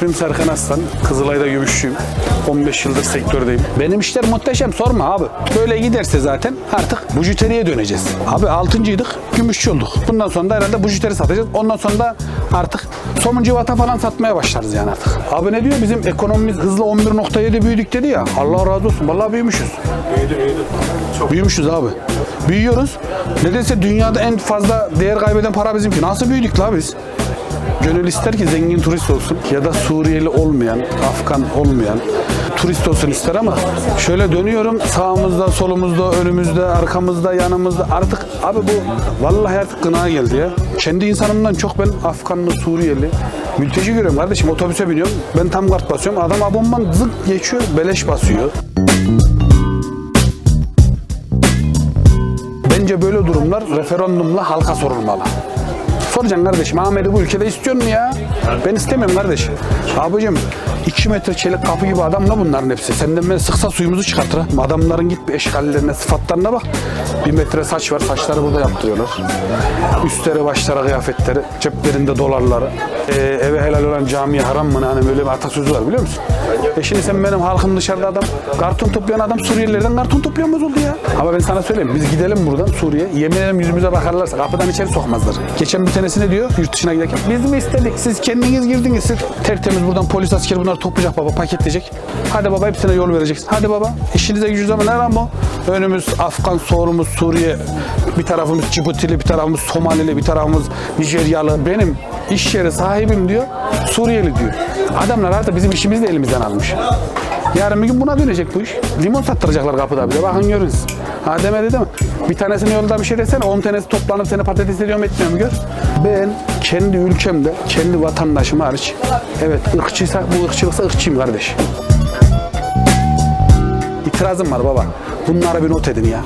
İsmim Serkan Aslan. Kızılay'da gümüşçüyüm. 15 yıldır sektördeyim. Benim işler muhteşem sorma abi. Böyle giderse zaten artık bujuteriye döneceğiz. Abi altıncıydık, gümüşçü olduk. Bundan sonra da herhalde bujuteri satacağız. Ondan sonra da artık somun civata falan satmaya başlarız yani artık. Abi ne diyor? Bizim ekonomimiz hızla 11.7 büyüdük dedi ya. Allah razı olsun. Vallahi büyümüşüz. Büyümüşüz abi. Büyüyoruz. Nedense dünyada en fazla değer kaybeden para bizimki. Nasıl büyüdük la biz? Gönül ister ki zengin turist olsun ya da Suriyeli olmayan, Afgan olmayan turist olsun ister ama şöyle dönüyorum sağımızda, solumuzda, önümüzde, arkamızda, yanımızda artık abi bu vallahi artık gına geldi ya. Kendi insanımdan çok ben Afganlı, Suriyeli, mülteci görüyorum kardeşim otobüse biniyorum ben tam kart basıyorum adam abonman zık geçiyor beleş basıyor. Bence böyle durumlar referandumla halka sorulmalı. Soracaksın kardeşim Ahmet'i bu ülkede istiyor mu ya? Ben istemiyorum kardeşim. Abicim 2 metre çelik kapı gibi adam da bunların hepsi. Senden ben sıksa suyumuzu çıkartır. Adamların git bir eşkallerine, sıfatlarına bak. Bir metre saç var, saçları burada yaptırıyorlar. Üstleri, başları, kıyafetleri, ceplerinde dolarları. Ee, eve helal olan camiye haram mı? ne? Hani böyle bir atasözü var biliyor musun? E şimdi sen benim halkım dışarıda adam, karton toplayan adam Suriyelilerden karton toplayamaz oldu ya. Ama ben sana söyleyeyim, biz gidelim buradan Suriye. Yemin ederim yüzümüze bakarlarsa kapıdan içeri sokmazlar. Geçen bir tanesi ne diyor yurt dışına giderken? Biz mi istedik? Siz kendiniz girdiniz. Siz tertemiz buradan polis askeri bunları toplayacak baba, paketleyecek. Hadi baba hepsine yol vereceksin. Hadi baba işinize gücünüze ama ne lan bu? Önümüz Afgan, solumuz Suriye, bir tarafımız Cibutili, bir tarafımız Somalili, bir tarafımız Nijeryalı. Benim iş yeri sahibim diyor, Suriyeli diyor. Adamlar artık bizim işimizi de elimizden almış. Yarın bir gün buna dönecek bu iş. Limon sattıracaklar kapıda bir de. Bakın görünüz. Ha demedi değil mi? Bir tanesini yolda bir şey desene. 10 tanesi toplanıp seni patates ediyorum etmiyorum gör. Ben kendi ülkemde, kendi vatandaşım hariç. Evet ırkçıysa bu ırkçılıksa ırkçıyım kardeş. İtirazım var baba. Bunları bir not edin ya.